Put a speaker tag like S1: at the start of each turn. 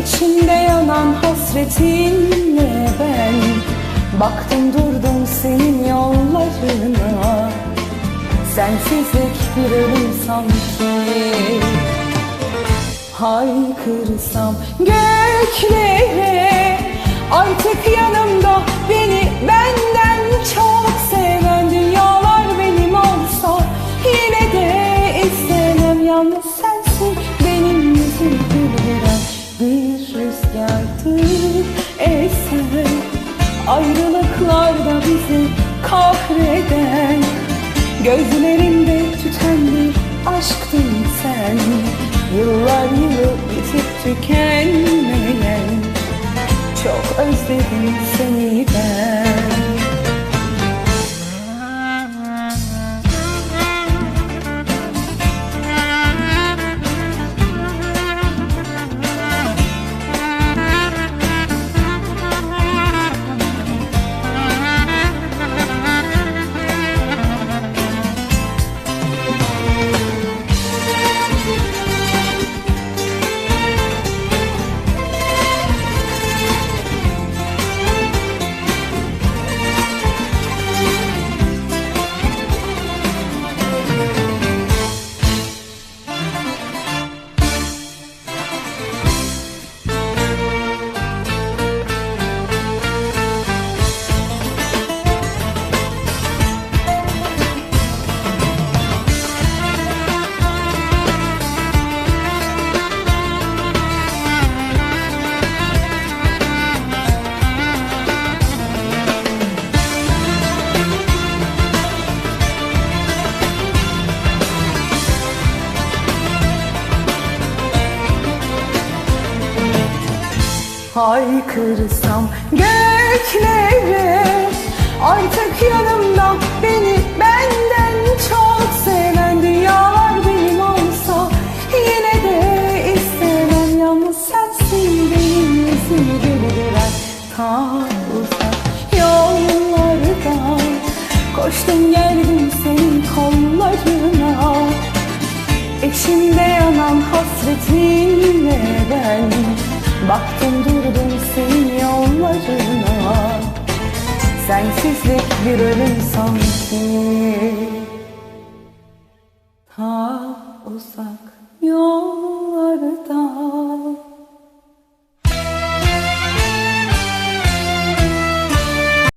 S1: İçimde yanan hasretinle ben? Baktım durdum senin yollarına. Sensizlik bir ölüm sanki. Haykırsam göklere Artık yanımda beni benden Ayrılıklarda bizi kahreden Gözlerimde tüten bir aşktın sen. Yıllar yılı bitip tükenmeyen Çok özledim seni ben Haykırsam göklere Artık yanımda beni benden çok seven Dünyalar benim olsa yine de istemem. Yalnız sensin benim yüzümü güldüren Ta uzak yollardan Koştum geldim senin kollarına İçimde yanan hasretinle ben Baktım durdum senin yollarına. Sensizlik bir ölüm sanki